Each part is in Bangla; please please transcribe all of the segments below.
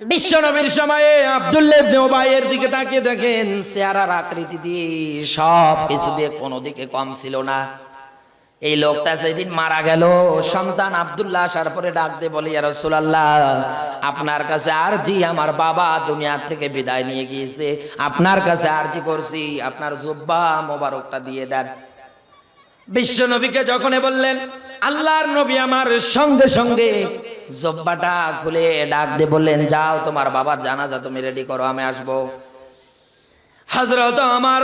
বিশ্ব নবীর সময়ে উবাইয়ের দিকে তাকিয়ে দেখেন চেহারার আকৃতি দিয়ে সব কিছু দিয়ে কোনো দিকে কম ছিল না। এই লোকটা যেদিন মারা গেল, সন্তান আব্দুল্লাহ আসার পরে ডাক দিয়ে বলে, ইয়া রাসূলুল্লাহ, আপনার কাছে আরজি আমার বাবা দুনিয়ার থেকে বিদায় নিয়ে গিয়েছে। আপনার কাছে আরজি করছি, আপনার জুব্বা মোবারকটা দিয়ে দেন। বিশ্ব নবীকে যখন বললেন, আল্লাহর নবী আমার সঙ্গে সঙ্গে জব্বাটা খুলে ডাক দিয়ে বললেন, যাও তোমার বাবার জানাজা তুমি রেডি করো, আমি আসব। হজরত আমার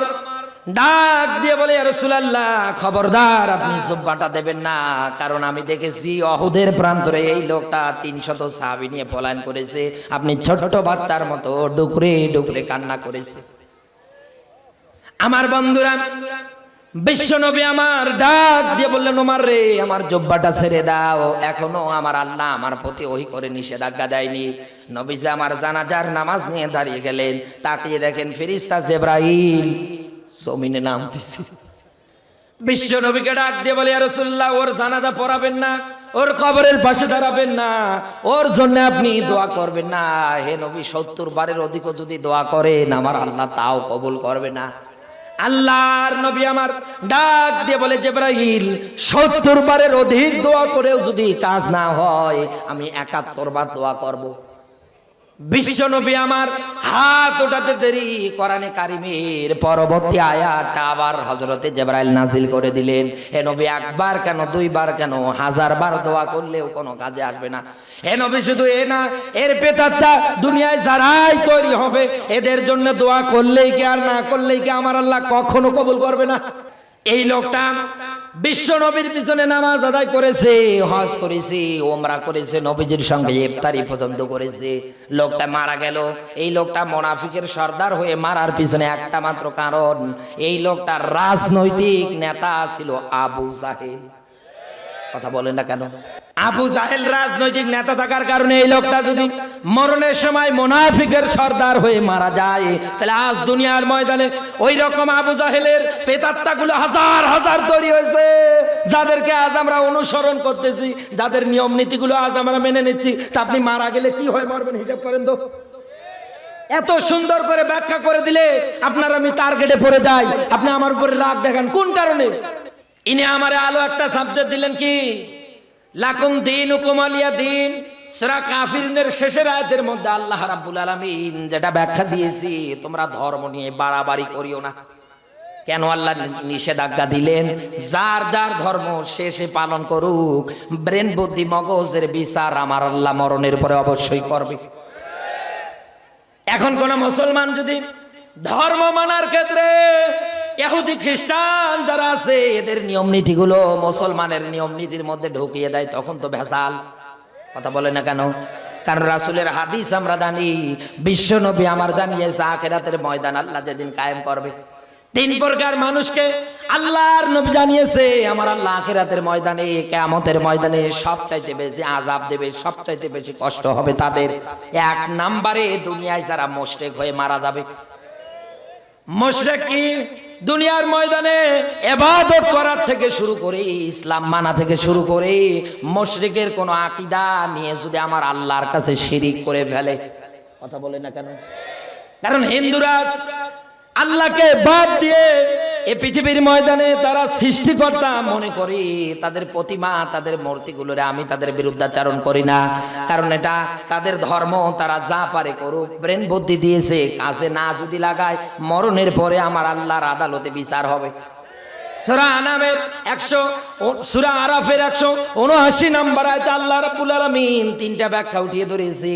ডাক দিয়ে বলে রসুলাল্লাহ, খবরদার, আপনি জব্বাটা দেবেন না। কারণ আমি দেখেছি অহুদের প্রান্তরে এই লোকটা তিনশত সাহাবি নিয়ে পলায়ন করেছে। আপনি ছোট্ট বাচ্চার মতো ডুকরে ডুকরে কান্না করেছে। আমার বন্ধুরা বিশ্বনবী আমার ডাক দিয়ে বললেন, ওমার রে, আমার জব্বাটা ছেড়ে দাও। এখনও আমার আল্লাহ আমার প্রতি ওই করে নিষেধাজ্ঞা দেয়নি। নবীজে আমার জানাজার নামাজ নিয়ে দাঁড়িয়ে গেলেন। তাকিয়ে দেখেন ফেরিস্তা জেব্রাইল জমিনে নামতেছে। বিশ্ব নবীকে ডাক দিয়ে বলে রসুল্লাহ ওর জানাজা পড়াবেন না, ওর কবরের পাশে দাঁড়াবেন না, ওর জন্য আপনি দোয়া করবেন না। হে নবী, সত্তর বারের অধিক যদি দোয়া করেন, আমার আল্লাহ তাও কবুল করবে না। আল্লাহর নবী আমার ডাক দিয়ে বলে জেব্রাহিল সত্তর বারের অধিক দোয়া করেও যদি কাজ না হয়, আমি একাত্তর বার দোয়া করব। বিশ্ব নবী আমার হাত ওঠাতে দেরি। কোরআনে কারিমের পরবর্তী আয়াতটা আবার হজরতে জেব্রাইল নাজিল করে দিলেন। হে নবী, একবার কেন, দুইবার কেন হাজার বার দোয়া করলেও কোনো কাজে আসবে না। হে নবী, শুধু এ না, এর পেতারটা দুনিয়ায় যারাই তৈরি হবে, এদের জন্য দোয়া করলেই কি আর না করলেই কি আমার আল্লাহ কখনো কবুল করবে না? এই লোকটা বিশ্ব নবীর পিছনে নামাজ আদায় করেছে, হজ করেছে ওমরা করেছে, নবীজির সঙ্গে ইফতারি পর্যন্ত করেছে। লোকটা মারা গেল। এই লোকটা মোনাফিকের সর্দার হয়ে মারার পিছনে একটা মাত্র কারণ, এই লোকটার রাজনৈতিক নেতা ছিল আবু জাহেল। কথা বলেন না কেন? আবু জাহেল রাজনৈতিক নেতা থাকার কারণে এই লোকটা যদি মরণের সময় মোনাফিকের সর্দার হয়ে মারা যায়, তাহলে আজ দুনিয়ার ময়দানে ওই রকম আবু জাহেলের পেতাত্তাগুলো হাজার হাজার তৈরি হয়েছে। যাদেরকে আজ আমরা অনুসরণ করতেছি, যাদের নিয়ম নীতিগুলো আজ আমরা মেনে নিচ্ছি, তা আপনি মারা গেলে কি হয় মরবেন হিসাব করেন তো? এত সুন্দর করে ব্যাখ্যা করে দিলে আপনার আমি টার্গেটে পড়ে যাই। আপনি আমার উপরে রাগ দেখান। কোন কারণে? ইনি আমারে আলো একটা সাবজেক্ট দিলেন কি? লাকুম দিন উকুমালিয়া দিন। সেরা কাফিরনের শেষের আয়াতের মধ্যে আল্লাহ রাব্বুল আলামিন যেটা ব্যাখ্যা দিয়েছি, তোমরা ধর্ম নিয়ে বাড়াবাড়ি করিও না। কেন আল্লাহ নিষেধাজ্ঞা দিলেন? যার যার ধর্ম সে সে পালন করুক। ব্রেন বুদ্ধি, মগজের বিচার আমার আল্লাহ মরণের পরে অবশ্যই করবে। এখন কোন মুসলমান যদি ধর্ম মানার ক্ষেত্রে ইহুদি খ্রিস্টান যারা আছে, এদের নিয়ম নীতিগুলো মুসলমানের নিয়ম নীতির মধ্যে ঢুকিয়ে দেয়, তখন তো ভেজাল। কথা বলে না কেন? কারণ রাসুলের হাদিস আমরা জানি, বিশ্ব নবী আমার জানিয়েছে, আখেরাতের ময়দান আল্লাহ যেদিন কায়েম করবে। তিন প্রকার মানুষকে আল্লাহর নবী জানিয়েছে, আমার আল্লাহ আখেরাতের ময়দানে, কেয়ামতের ময়দানে সব চাইতে বেশি আজাব দেবে সব চাইতে বেশি কষ্ট হবে তাদের। এক নাম্বারে দুনিয়ায় যারা মোশরেক হয়ে মারা যাবে। মোশরেক কি? দুনিয়ার ময়দানে এবাদত করার থেকে শুরু করে, ইসলাম মানা থেকে শুরু করে, মশরিকের কোনো আকিদা নিয়ে যদি আমার আল্লাহর কাছে শিরিক করে ফেলে, কথা বলে না কেন? কারণ হিন্দুরাজ আল্লাহকে বাদ দিয়ে এই পৃথিবীর ময়দানে তারা সৃষ্টিকর্তা মনে করি, তাদের প্রতিমা, তাদের মূর্তিগুলোরে আমি তাদের বিরুদ্ধাচারণ করি না। কারণ এটা তাদের ধর্ম, তারা যা পারে করুক। ব্রেন বুদ্ধি দিয়েছে, কাজে না যদি লাগায়, মরণের পরে আমার আল্লাহর আদালতে বিচার হবে। আনামের একশো আরাফের একশো উনআশি নাম্বার আল্লাহ ব্যাখ্যা উঠিয়ে ধরেছে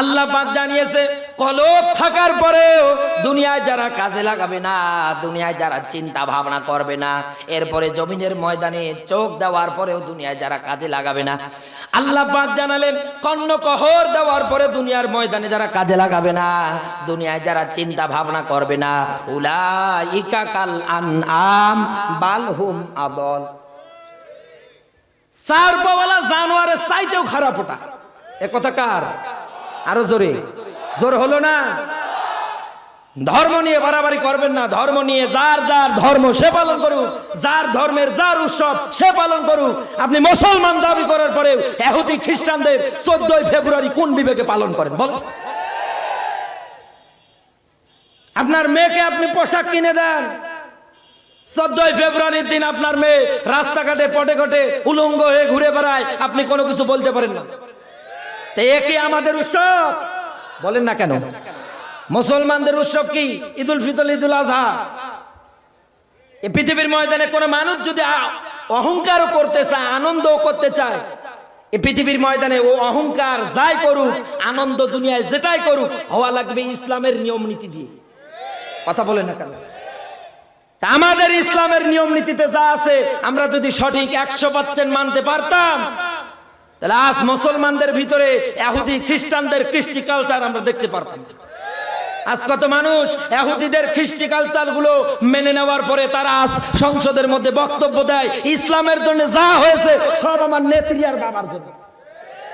আল্লাহু জানিয়েছে, কলব থাকার পরেও দুনিয়ায় যারা কাজে লাগাবে না, দুনিয়ায় যারা চিন্তা ভাবনা করবে না, এরপরে জমিনের ময়দানে চোখ দেওয়ার পরেও দুনিয়ায় যারা কাজে লাগাবে না। আল্লাহ পাক জানালেন কর্ণকহর দেওয়ার পরে দুনিয়ার ময়দানে যারা কাজে লাগাবে না, দুনিয়ায় যারা চিন্তা ভাবনা করবে না উলা ইকা আন আম বালহুম আদল। চার পাওয়ালা জানোয়ারের চাইতেও খারাপ ওটা। এ কথা কার? আরও জোরে। জোর হলো না? ধর্ম নিয়ে বাড়াবাড়ি করবেন না। ধর্ম নিয়ে যার যার ধর্ম সে পালন করুক, যার ধর্মের যার উৎসব সে পালন করুক। আপনি মুসলমান দাবি করার পরেও এহুদি খ্রিস্টানদের চোদ্দই ফেব্রুয়ারি কোন বিবেকে পালন করেন বলেন। আপনার মেয়েকে আপনি পোশাক কিনে দেন। চোদ্দই ফেব্রুয়ারির দিন আপনার মেয়ে রাস্তাঘাটে, পটে ঘটে উলঙ্গ হয়ে ঘুরে বেড়ায়, আপনি কোনো কিছু বলতে পারেন না। একে আমাদের উৎসব? বলেন না কেন। মুসলমানদের উৎসব কি? ঈদুল ফিতর, ঈদুল আজহা পৃথিবীর ময়দানে কোনো মানুষ যদি অহংকারও করতে চায়, আনন্দও করতে চায় এই পৃথিবীর ময়দানে ও অহংকার যাই করুক, আনন্দ দুনিয়ায় যেটাই করুক, হওয়া লাগবে ইসলামের নিয়ম নীতি দিয়ে। কথা বলে না কেন? আমাদের ইসলামের নিয়ম নীতিতে যা আছে, আমরা যদি সঠিক একশো পার্সেন্ট মানতে পারতাম, তাহলে আজ মুসলমানদের ভিতরে এহুদি খ্রিস্টানদের কৃষ্টি কালচার আমরা দেখতে পারতাম। না। আজ কত মানুষ এহুদিদের খ্রিস্টি কালচারগুলো মেনে নেওয়ার পরে তারা আজ সংসদের মধ্যে বক্তব্য দেয়, ইসলামের জন্য যা হয়েছে সব আমার নেত্রী আর বাবার জন্য।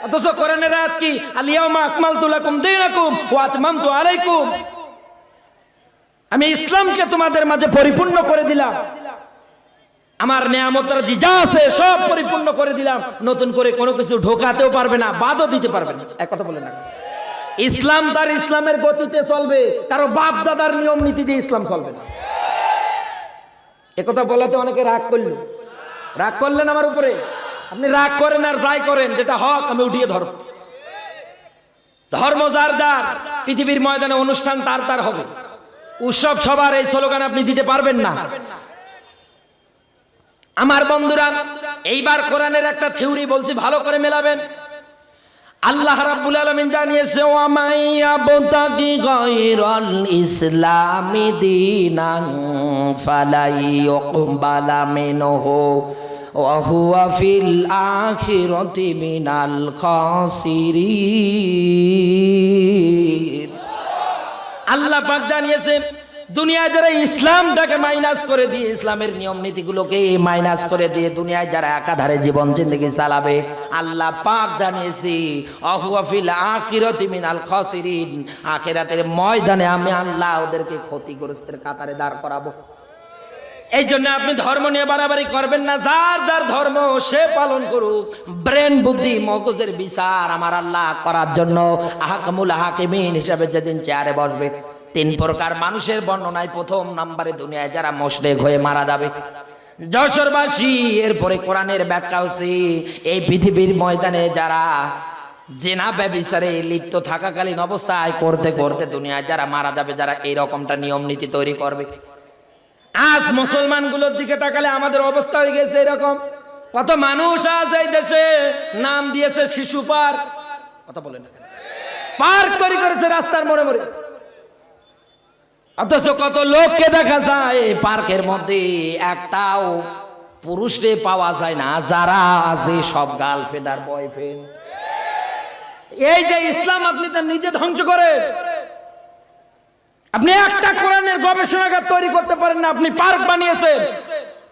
অথচ কোরআনের আয়াত কি? আলিয়াউমা আকমালতু লাকুম দীনাকুম ওয়া আতমামতু আলাইকুম। আমি ইসলামকে তোমাদের মাঝে পরিপূর্ণ করে দিলাম। আমার নিয়ামতরা যে যা আছে সব পরিপূর্ণ করে দিলাম। নতুন করে কোনো কিছু ঢোকাতেও পারবে না, বাদও দিতে পারবে না। এক কথা বলে না ইসলাম তার ইসলামের গতিতে চলবে, কারও বাপ দাদার নিয়ম নীতি দিয়ে ইসলাম চলবে না। একথা বলাতে অনেকে রাগ করলেন। রাগ করলেন আমার উপরে। আপনি রাগ করেন আর যাই করেন, যেটা হক আমি উঠিয়ে ধরব। ধর্ম যার যার, পৃথিবীর ময়দানে অনুষ্ঠান তার তার হবে। উৎসব সবার এই স্লোগান আপনি দিতে পারবেন না। আমার বন্ধুরা, এইবার কোরআনের একটা থিওরি বলছি, ভালো করে মেলাবেন। আল্লাহ রাব্বুল আলামিন জানিয়েছে ও মাইয়া বতাকি গায়রাল ইসলামি দিনান ফালাই ইকবালা মিনহু ওয়া হুয়া ফিল আখিরাতি মিনাল খাসিরিন. আল্লাহ পাক জানিয়েছে দুনিয়ায় যারা ইসলামটাকে মাইনাস করে দিয়ে ইসলামের নিয়ম নীতিগুলোকে মাইনাস করে দিয়ে দুনিয়ায় যারা একাধারে জীবন জিন্দগি চালাবে, আল্লাহ পাক জানিয়েছি অহুয়াফিল আখিরাতি মিনাল খাসিরিন আখিরাতের ময়দানে আমি আল্লাহ ওদেরকে ক্ষতিগ্রস্তের কাতারে দাঁড় করাবো। এই জন্য আপনি ধর্ম নিয়ে বাড়াবাড়ি করবেন না, যার যার ধর্ম সে পালন করুক। ব্রেন বুদ্ধি, মগজের বিচার আমার আল্লাহ করার জন্য আহাকামুল হাকিমিন হিসাবে যেদিন চেয়ারে বসবে। তিন প্রকার মানুষের বর্ণনায় প্রথম নাম্বারে দুনিয়ায় যারা মোশরেক হয়ে মারা যাবে। যশোরবাসী, এরপরে কোরআনের ব্যাখ্যা হচ্ছে, এই পৃথিবীর ময়দানে যারা জেনা ব্যবিচারে লিপ্ত থাকাকালীন অবস্থায় করতে করতে দুনিয়ায় যারা মারা যাবে, যারা এই রকমটা নিয়ম নীতি তৈরি করবে। আজ মুসলমানগুলোর দিকে তাকালে আমাদের অবস্থা হয়ে গেছে এরকম। কত মানুষ আজ এই দেশে নাম দিয়েছে শিশু পার্ক। কথা বলে না পার্ক তৈরি করেছে রাস্তার মোড়ে মোড়ে। অথচ কত লোককে দেখা যায়, পার্কের মধ্যে একটাও পুরুষরে পাওয়া যায় না, যারা আছে সব গার্লফ্রেন্ড আর বয়ফ্রেন্ড এই যে ইসলাম, আপনি তার নিজে ধ্বংস করে। আপনি একটা কোরআনের গবেষণাগার তৈরি করতে পারেন না, আপনি পার্ক বানিয়েছেন।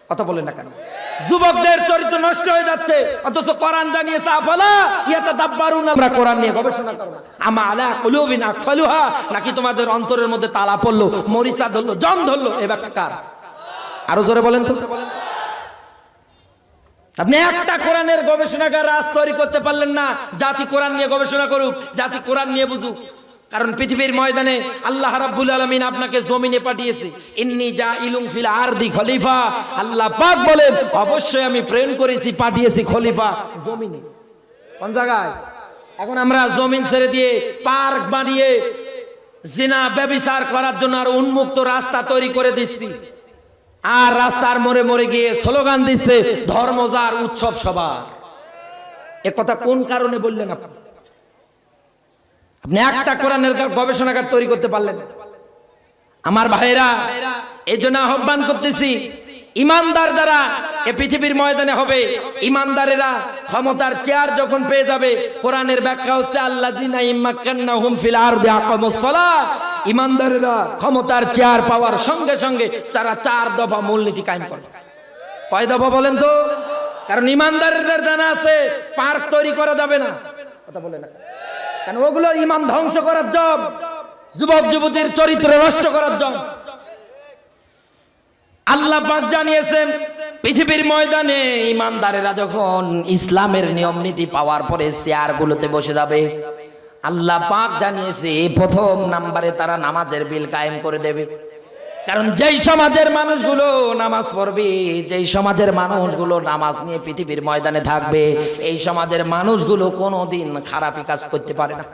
কথা বলেন না কেন? যুবকদের চরিত্র নষ্ট হয়ে যাচ্ছে। অথচ কোরআন জানিয়েছে, আফালা ইয়াতা দাব্বারুন আমরা কোরআন নিয়ে গবেষণা করব। আমা আলা কুলুবিন আকফালুহা নাকি তোমাদের অন্তরের মধ্যে তালা পড়ল, মরিচা ধরলো জম ধরলো, এ ব্যাখ্যা কার? আরও জোরে বলেন তো। আপনি একটা কোরআনের গবেষণাগার রাজ তৈরি করতে পারলেন না। জাতি কোরআন নিয়ে গবেষণা করুক, জাতি কোরআন নিয়ে বুঝুক। কারণ পৃথিবীর ময়দানে আল্লাহ রাব্বুল আলামিন আপনাকে জমিনে পাঠিয়েছে। ইন্নি যা ইলুম ফিল আরদি খলিফা। আল্লাহ পাক বলেন, অবশ্যই আমি প্রেরণ করেছি, পাঠিয়েছি খলিফা জমিনে। কোন জায়গায়? এখন আমরা জমিন ছেড়ে দিয়ে পার্ক বানিয়ে জিনা ব্যবিচার করার জন্য আর উন্মুক্ত রাস্তা তৈরি করে দিচ্ছি। আর রাস্তার মোড়ে মোড়ে গিয়ে স্লোগান দিচ্ছে ধর্ম যার উৎসব সবার। এ কথা কোন কারণে বললেন আপনি? আপনি একটা কোরআনের গবেষণাগার তৈরি করতে পারলেন। আমার ভাইরা এই জন্য আহ্বান করতেছি, ইমানদার যারা এ পৃথিবীর ময়দানে হবে, ইমানদারেরা ক্ষমতার চেয়ার যখন পেয়ে যাবে, কোরআনের ব্যাখ্যা হচ্ছে আল্লাহ ইমানদারেরা ক্ষমতার চেয়ার পাওয়ার সঙ্গে সঙ্গে তারা চার দফা মূলনীতি কায়েম করবে কয় দফা বলেন তো? কারণ ইমানদারদের জানা আছে, পার্ক তৈরি করা যাবে না। কথা বলে না। কেন? ওগুলো ইমান ধ্বংস করার জব, যুবক, যুবতীর চরিত্র নষ্ট করার জব। আল্লাহ পাক জানিয়েছেন, পৃথিবীর ময়দানে ইমানদারেরা যখন ইসলামের নিয়ম নীতি পাওয়ার পরে চেয়ারগুলোতে বসে যাবে, আল্লাহ পাক জানিয়েছে, প্রথম নাম্বারে তারা নামাজের বিল কায়েম করে দেবে। কারণ যেই সমাজের মানুষগুলো নামাজ পড়বে, যেই সমাজের মানুষগুলো নামাজ নিয়ে পৃথিবীর ময়দানে থাকবে, এই সমাজের মানুষগুলো কোনোদিন খারাপই কাজ করতে পারে না।